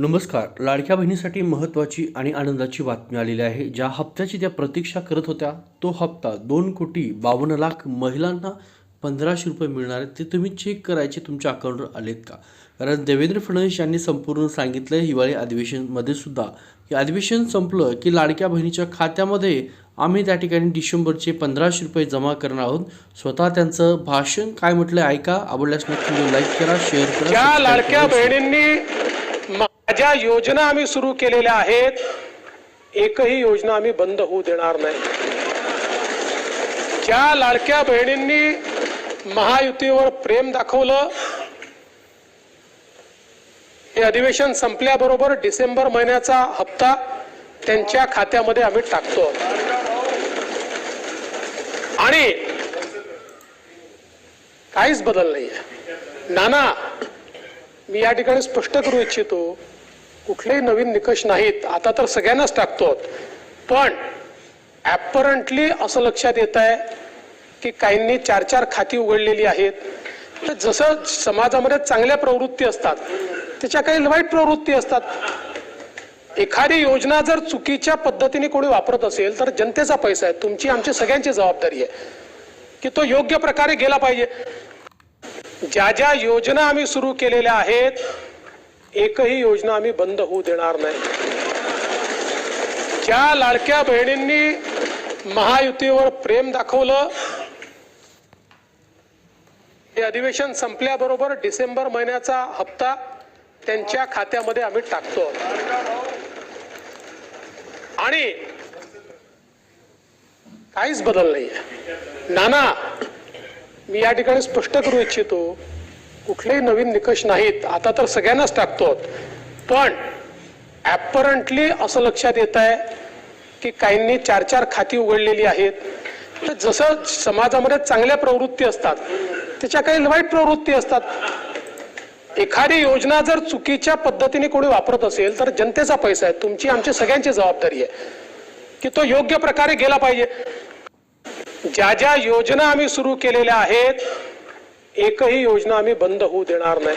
नमस्कार. लाडक्या बहिणीसाठी महत्त्वाची आणि आनंदाची बातमी आलेली आहे. ज्या हप्त्याची त्या प्रतीक्षा करत होत्या तो हप्ता दोन कोटी बावन्न लाख महिलांना पंधराशे रुपये मिळणार आहेत. ते तुम्ही चेक करायचे तुमच्या अकाउंटवर आलेत का? कारण देवेंद्र फडणवीस यांनी संपूर्ण सांगितलं हिवाळी अधिवेशनमध्ये सुद्धा. की अधिवेशन संपलं की लाडक्या बहिणीच्या खात्यामध्ये आम्ही त्या ठिकाणी डिसेंबरचे पंधराशे रुपये जमा करणार आहोत. स्वतः त्यांचं भाषण काय म्हटलं ऐका. आवडल्यास नक्की लाईक करा शेअर करा लाडक्या. बहिणींनी ज्या योजना आम्ही सुरू केलेल्या आहेत एकही योजना आम्ही बंद होऊ देणार नाही. ज्या लाडक्या बहिणींनी महायुतीवर प्रेम दाखवलं हे अधिवेशन संपल्याबरोबर डिसेंबर महिन्याचा हप्ता त्यांच्या खात्यामध्ये आम्ही टाकतो. आणि काहीच बदल नाहीये. नाना मी या ठिकाणी स्पष्ट करू इच्छितो कुठलेही नवीन निकष नाहीत. आता तर सगळ्यांनाच टाकतो पण ॲपरंटली असं लक्षात येत आहे की काहींनी चार चार खाती उघडलेली आहेत. तर जसं समाजामध्ये चांगल्या प्रवृत्ती असतात त्याच्या काही वाईट प्रवृत्ती असतात. एखादी योजना जर चुकीच्या पद्धतीने कोणी वापरत असेल तर जनतेचा पैसा आहे. तुमची आमची सगळ्यांची जबाबदारी आहे की तो योग्य प्रकारे गेला पाहिजे. ज्या ज्या योजना आम्ही सुरू केलेल्या आहेत एकही योजना आम्ही बंद होऊ देणार नाही. ज्या लाडक्या बहिणींनी महायुतीवर प्रेम दाखवलं हे अधिवेशन संपल्याबरोबर डिसेंबर महिन्याचा हप्ता त्यांच्या खात्यामध्ये आम्ही टाकतो. आणि काहीच बदल नाहीये. नाना मी या ठिकाणी स्पष्ट करू इच्छितो कुठलेही नवीन निकष नाहीत. आता तर सगळ्यांनाच टाकतो पण ॲपरंटली असं लक्षात येत आहे की काहींनी चार चार खाती उघडलेली आहेत. तर जसं समाजामध्ये चांगल्या प्रवृत्ती असतात त्याच्या काही वाईट प्रवृत्ती असतात. एखादी योजना जर चुकीच्या पद्धतीने कोणी वापरत असेल तर जनतेचा पैसा आहे. तुमची आमची सगळ्यांची जबाबदारी आहे की तो योग्य प्रकारे गेला पाहिजे. ज्या ज्या योजना आम्ही सुरू केलेल्या आहेत एकही योजना आम्ही बंद होऊ देणार नाही.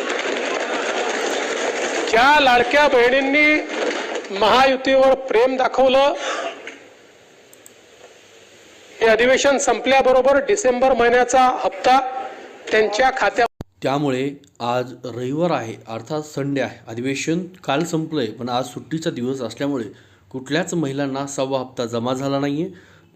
ज्या लाडक्या बहिणींनी महायुतीवर प्रेम दाखवलं हे अधिवेशन संपल्याबरोबर डिसेंबर महिन्याचा हप्ता त्यांच्या खात्या त्यामुळे आज रविवार आहे अर्थात संडे आहे. अधिवेशन काल संपलंय पण आज सुट्टीचा दिवस असल्यामुळे कुठल्याच महिलांना सव्वा हप्ता जमा झाला नाहीये.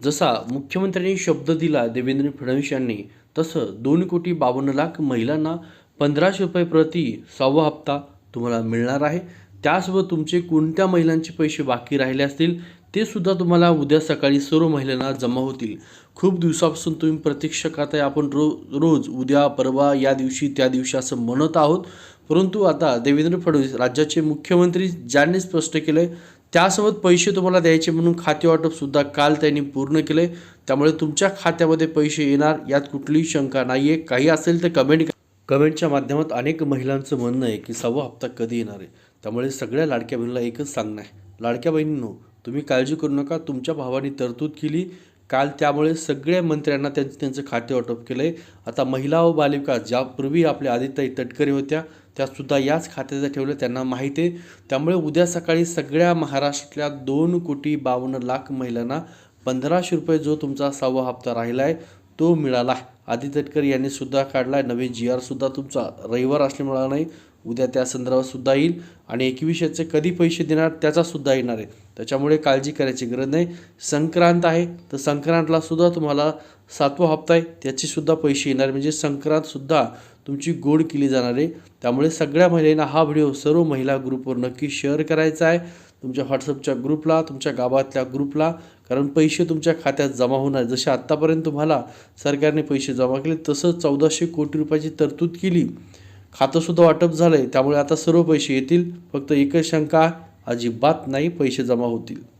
जसा मुख्यमंत्र्यांनी शब्द दिला देवेंद्र फडणवीस यांनी तसं दोन कोटी बावन्न लाख महिलांना पंधराशे रुपये प्रति सहावा हप्ता तुम्हाला मिळणार आहे. त्यासोबत तुमचे कोणत्या महिलांचे पैसे बाकी राहिले असतील ते सुद्धा तुम्हाला उद्या सकाळी सर्व महिलांना जमा होतील. खूप दिवसापासून तुम्ही प्रतीक्षा करताय. आपण रो रोज उद्या परवा या दिवशी त्या दिवशी असं म्हणत आहोत. परंतु आता देवेंद्र फडणवीस राज्याचे मुख्यमंत्री ज्यांनी स्पष्ट केलं आहे त्यासोबत पैसे तुम्हाला द्यायचे म्हणून खाते वाटपसुद्धा काल त्यांनी पूर्ण केले त्यामुळे तुमच्या खात्यामध्ये पैसे येणार यात कुठलीही शंका नाही आहे काही असेल तर कमेंट कमेंटच्या माध्यमात अनेक महिलांचं म्हणणं आहे की सव्वा हप्ता कधी येणार आहे? त्यामुळे सगळ्या लाडक्या बहिणीला एकच सांगणं आहे. लाडक्या बहिणींनो तुम्ही काळजी करू नका. तुमच्या भावाने तरतूद केली. काल त्यामुळे सगळ्या मंत्र्यांना त्यांचं त्यांचं खाते वाटप केलं आहे आता महिला व बालिका ज्यापूर्वी आपल्या आदिताई तटकरे होत्या त्यासुद्धा याच खात्याचं ठेवलं त्यांना माहिती आहे. त्यामुळे उद्या सकाळी सगळ्या महाराष्ट्रातल्या दोन कोटी बावन्न लाख महिलांना पंधराशे रुपये जो तुमचा सहावा हप्ता राहिला आहे तो मिळाला. आदित्य तटकर यांनी सुद्धा काढला नवीन जी आरसुद्धा तुमचा रविवार असल्यामुळे नाही. उद्या त्या संदर्भात सुद्धा येईल. आणि एकविशेचे कधी पैसे देणार त्याचासुद्धा येणार आहे. त्याच्यामुळे काळजी करायची गरज नाही. संक्रांत आहे. तर संक्रांतला सुद्धा तुम्हाला सातवा हप्ता आहे त्याचेसुद्धा पैसे येणार. म्हणजे संक्रांतसुद्धा तुमची गोड केली जाणार आहे. त्यामुळे सगळ्या महिलांना हा व्हिडिओ सर्व महिला ग्रुपवर नक्की शेअर करायचा आहे. तुमच्या व्हॉट्सअपच्या ग्रुपला तुमच्या गावातल्या ग्रुपला कारण पैसे तुमच्या खात्यात जमा होणार. जसे आत्तापर्यंत तुम्हाला सरकारने पैसे जमा केले तसं चौदाशे कोटी रुपयाची तरतूद केली. खातंसुद्धा वाटप झालं आहे त्यामुळे आता सर्व पैसे येतील. फक्त एकच शंका अजिबात नाही पैसे जमा होतील.